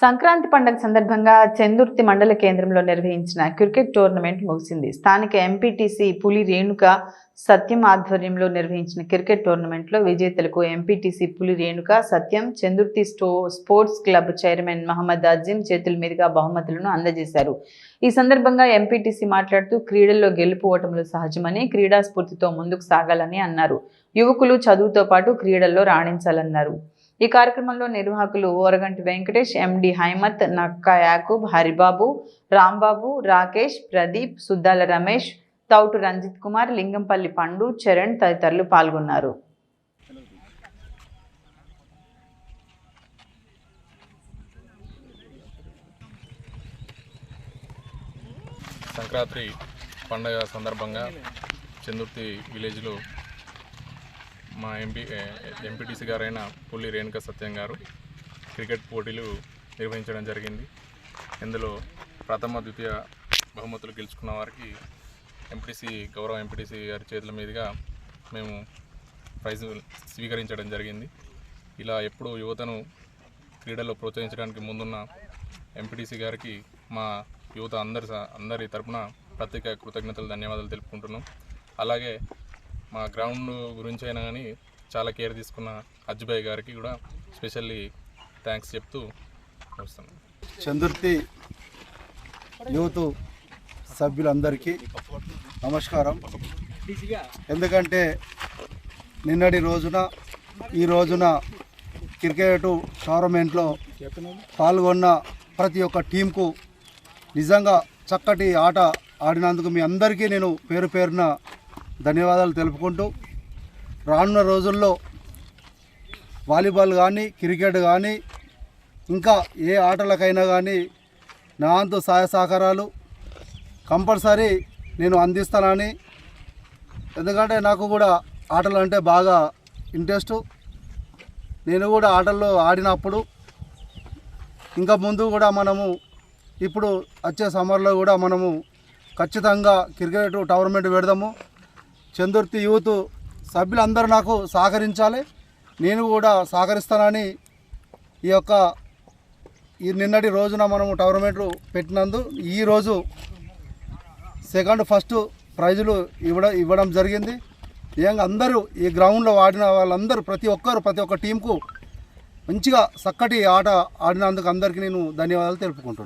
సంక్రాంతి పండుగ సందర్భంగా చందుర్తి మండల కేంద్రంలో నిర్వహించిన క్రికెట్ టోర్నమెంట్ ముగిసింది. స్థానిక ఎంపీటీసీ పులి రేణుక సత్యం ఆధ్వర్యంలో నిర్వహించిన క్రికెట్ టోర్నమెంట్లో విజేతలకు ఎంపీటీసీ పులి రేణుక సత్యం చందుర్తి స్టో sports club chairman Mohammed Azeem చేతుల మీదుగా బహుమతులను అందజేశారు. ఈ సందర్భంగా ఎంపీటీసీ మాట్లాడుతూ క్రీడల్లో గెలుపు ఓటములు సహజమని క్రీడా స్ఫూర్తితో ముందుకు సాగాలని అన్నారు. యువకులు చదువుతో పాటు క్రీడల్లో రాణించాలన్నారు. ఈ కార్యక్రమంలో నిర్వాహకులు ఓరగంటి వెంకటేష్ ఎండి హైమత్ నక్కా యాకూబ్ హరిబాబు రాంబాబు రాకేష్ ప్రదీప్ సుద్దాల రమేష్ తౌటు రంజిత్ కుమార్ లింగంపల్లి పండు చరణ్ తదితరులు పాల్గొన్నారు. సంక్రాంతి పండగ సందర్భంగా చందుర్తి విలేజ్లో మా ఎంపీ ఎంపీటీసీ గారైన పుల్లి రేణుక సత్యం గారు క్రికెట్ పోటీలు నిర్వహించడం జరిగింది. ఇందులో ప్రథమ ద్వితీయ బహుమతులు గెలుచుకున్న వారికి ఎంపీటీసీ గౌరవ ఎంపీటీసీ గారి చేతుల మీదుగా మేము ప్రైజ్ స్వీకరించడం జరిగింది. ఇలా ఎప్పుడూ యువతను క్రీడల్లో ప్రోత్సహించడానికి ముందున్న ఎంపీటీసీ గారికి మా యువత అందరి అందరి తరపున ప్రత్యేక కృతజ్ఞతలు ధన్యవాదాలు తెలుపుకుంటున్నాం. అలాగే మా గ్రౌండ్ గురించి అయినా కానీ చాలా కేర్ తీసుకున్న అజ్జుబాయ్ గారికి కూడా స్పెషల్లీ థ్యాంక్స్ చెప్తూ వస్తాను చందుర్తి యూత్ సభ్యులందరికీ నమస్కారం. ఎందుకంటే నిన్నటి రోజున ఈ రోజున క్రికెట్ టోర్నమెంట్లో పాల్గొన్న ప్రతి ఒక్క టీంకు నిజంగా చక్కటి ఆట ఆడినందుకు మీ అందరికీ నేను పేరు పేరున ధన్యవాదాలు తెలుపుకుంటూ రానున్న రోజుల్లో వాలీబాల్ కానీ క్రికెట్ కానీ ఇంకా ఏ ఆటలకైనా కానీ నా సహాయ సహకారాలు కంపల్సరీ నేను అందిస్తానని. ఎందుకంటే నాకు కూడా ఆటలు అంటే బాగా ఇంట్రెస్ట్. నేను కూడా ఆటల్లో ఆడినప్పుడు ఇంకా ముందు కూడా మనము ఇప్పుడు వచ్చే సమ్మర్లో కూడా మనము ఖచ్చితంగా క్రికెట్ టోర్నమెంట్ పెడదాము. చందుర్తి యూత్ సభ్యులందరూ నాకు సహకరించాలి. నేను కూడా సహకరిస్తానని ఈ యొక్క ఈ నిన్నటి రోజున మనము టోర్నమెంట్ పెట్టినందు ఈరోజు సెకండ్ ఫస్ట్ ప్రైజులు ఇవ్వడం ఇవ్వడం జరిగింది. ఏం అందరూ ఈ గ్రౌండ్లో ఆడిన వాళ్ళందరూ ప్రతి ఒక్కరు ప్రతి ఒక్క టీంకు మంచిగా చక్కటి ఆట ఆడినందుకు అందరికీ నేను ధన్యవాదాలు తెలుపుకుంటున్నాను.